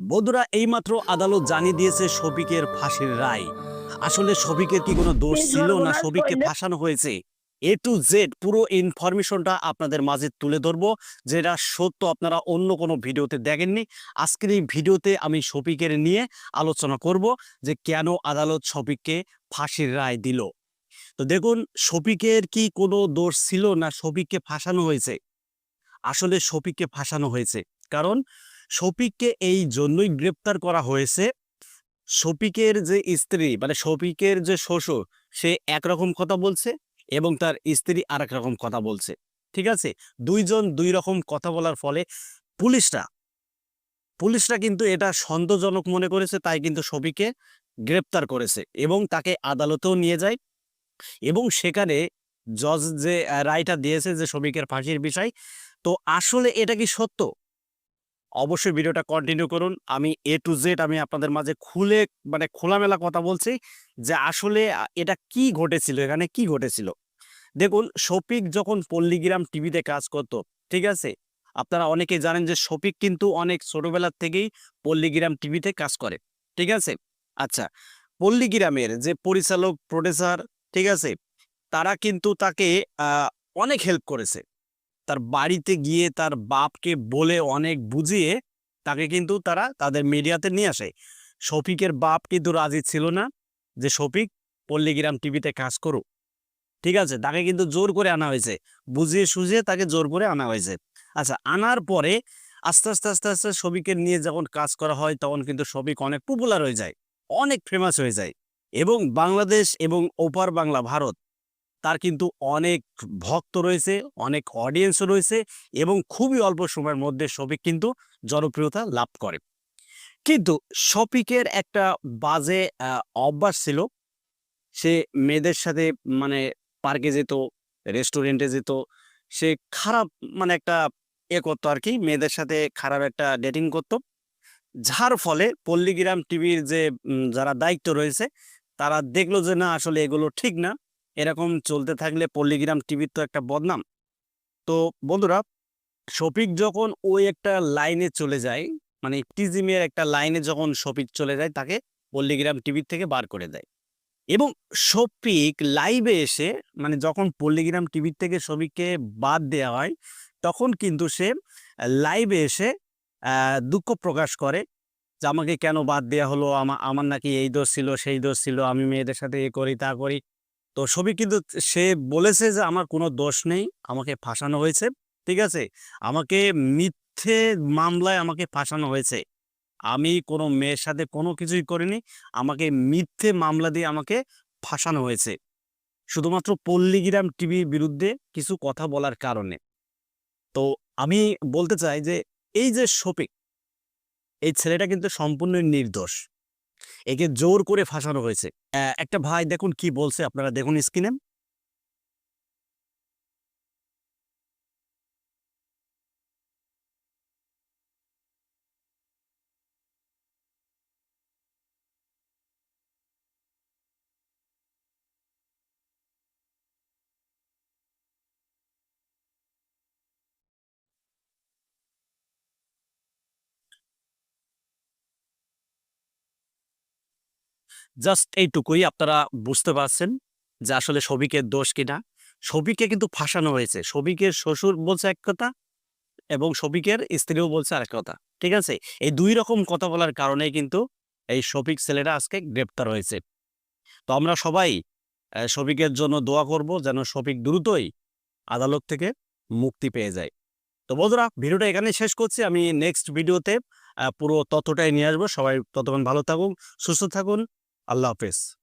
বন্ধুরা এইমাত্র আদালত জানিয়ে দিয়েছে শফিকের ফাঁসির রায়। আসলে শফিকের কি কোনো দোষ ছিল না শফিককে ফাঁসানো হয়েছে? এ টু জেড পুরো ইনফরমেশনটা আপনাদের মাঝে তুলে ধরবো যেটা সত্য আপনারা অন্য কোনো ভিডিওতে দেখেননি। আজকের এই ভিডিওতে আমি শফিকের নিয়ে আলোচনা করব যে কেন আদালত শফিককে ফাঁসির রায় দিল। তো দেখুন শফিকের কি কোনো দোষ ছিল না শফিককে ফাঁসানো হয়েছে? আসলে শফিককে ফাঁসানো হয়েছে। কারণ শফিককে এই জন্যই গ্রেপ্তার করা হয়েছে। শফিকের যে স্ত্রী মানে শফিকের যে শ্বশুর, সে একরকম কথা বলছে এবং তার স্ত্রী আর রকম কথা বলছে। ঠিক আছে? দুইজন দুই রকম কথা বলার ফলে পুলিশরা পুলিশরা কিন্তু এটা সন্দেহজনক মনে করেছে, তাই কিন্তু শফিকে গ্রেপ্তার করেছে এবং তাকে আদালতেও নিয়ে যায় এবং সেখানে জজ যে রায়টা দিয়েছে যে শফিকের ফাঁসির বিষয়, তো আসলে এটা কি সত্য? অবশ্যই ভিডিওটা কন্টিনিউ করুন। আমি এ টু জেড আমি আপনাদের মাঝে খুলে মানে খোলামেলা কথা বলছি যে আসলে এটা কি ঘটেছিল? এখানে কি ঘটেছিল? দেখুন শফিক যখন পল্লীগ্রাম টিভিতে কাজ করত, ঠিক আছে? আপনারা অনেকে জানেন যে শফিক কিন্তু অনেক ছোটবেলার থেকেই পল্লীগ্রাম টিভিতে কাজ করে, ঠিক আছে? আচ্ছা পল্লীগ্রামের যে পরিচালক প্রডিউসার ঠিক আছে? তারা কিন্তু তাকে অনেক হেল্প করেছে। তার বাড়িতে গিয়ে তার বাপকে বলে অনেক বুঝিয়ে তাকে কিন্তু তারা তাদের মিডিয়াতে নিয়ে আসে। শফিকের বাপ কিন্তু রাজি ছিল না যে, শফিক, পল্লীগ্রাম টিভিতে কাজ করুক ঠিক আছে? তাকে কিন্তু জোর করে আনা হয়েছে। বুঝিয়ে সুঝিয়ে তাকে জোর করে আনা হয়েছে। আচ্ছা আনার পরে আস্তে আস্তে আস্তে আস্তে শফিকের নিয়ে যখন কাজ করা হয়, তখন কিন্তু শফিক অনেক পপুলার হয়ে যায়, অনেক ফেমাস হয়ে যায়। এবং বাংলাদেশ এবং ওপার বাংলা, ভারত তার কিন্তু অনেক ভক্ত রয়েছে, অনেক অডিয়েন্সও রয়েছে এবং খুবই অল্প সময়ের মধ্যে শফিক কিন্তু জনপ্রিয়তা লাভ করে। কিন্তু শফিকের একটা বাজে অভ্যাস ছিল, সে মেয়েদের সাথে মানে পার্কে যেত রেস্টুরেন্টে যেত, সে খারাপ মানে একটা এ করতো আর কি, মেয়েদের সাথে খারাপ একটা ডেটিং করতো। যার ফলে পল্লীগ্রাম টিভির যে যারা দায়িত্ব রয়েছে, তারা দেখল যে না, আসলে এগুলো ঠিক না। এরকম চলতে থাকলে পল্লীগ্রাম টিভির তো একটা বদনাম। তো বন্ধুরা শফিক যখন ওই একটা লাইনে চলে যায় মানে টিজিমের একটা লাইনে যখন শফিক চলে যায়, তাকে পল্লীগ্রাম টিভির থেকে বার করে দেয়। এবং শফিক লাইভে এসে মানে যখন পল্লীগ্রাম টিভির থেকে শফিককে বাদ দেওয়া হয়, তখন কিন্তু সে লাইভে এসে দুঃখ প্রকাশ করে যে আমাকে কেন বাদ দেওয়া হলো? আমার নাকি এই দোষ ছিল, সেই দোষ ছিল, আমি মেয়েদের সাথে এ করি, তা করি। তো সবই কিন্তু সে বলেছে যে, আমার কোনো দোষ নেই, আমাকে ফাঁসানো হয়েছে। ঠিক আছে? আমাকে মিথ্যে মামলায় আমাকে ফাঁসানো হয়েছে। আমি কোনো মেয়ের সাথে কোনো কিছুই করিনি, আমাকে মিথ্যে মামলা দিয়ে আমাকে ফাঁসানো হয়েছে। শুধুমাত্র পল্লীগ্রাম টিভির বিরুদ্ধে কিছু কথা বলার কারণে। তো আমি বলতে চাই যে, এই যে শফিক, এই ছেলেটা কিন্তু সম্পূর্ণ নির্দোষ। একে জোর করে ফাঁসানো হয়েছে। একটা ভাই দেখুন কি বলছে আপনারা দেখুন স্ক্রিনে জাস্ট এইটুকুই আপনারা বুঝতে পারছেন যে আসলে সবিকের দোষ কিনা। সবিকে কিন্তু ফাঁসানো হয়েছে। সবিকের শ্বশুর বলছে এক কথা এবং সবিকের স্ত্রীও বলছে আরেক কথা। ঠিক আছে? এই দুই রকম কথা বলার কারণে কিন্তু এই শফিক ছেলেরা আজকে গ্রেপ্তার হয়েছে। তো আমরা সবাই শফিকের জন্য দোয়া করব যেন শফিক দ্রুতই আদালত থেকে মুক্তি পেয়ে যায়। তো বন্ধুরা, ভিডিওটা এখানে শেষ করছি। আমি নেক্সট ভিডিওতে পুরো তথ্যটাই নিয়ে আসব। সবাই ততক্ষণ ভালো থাকুন, সুস্থ থাকুন। আল্লাহ হাফেজ।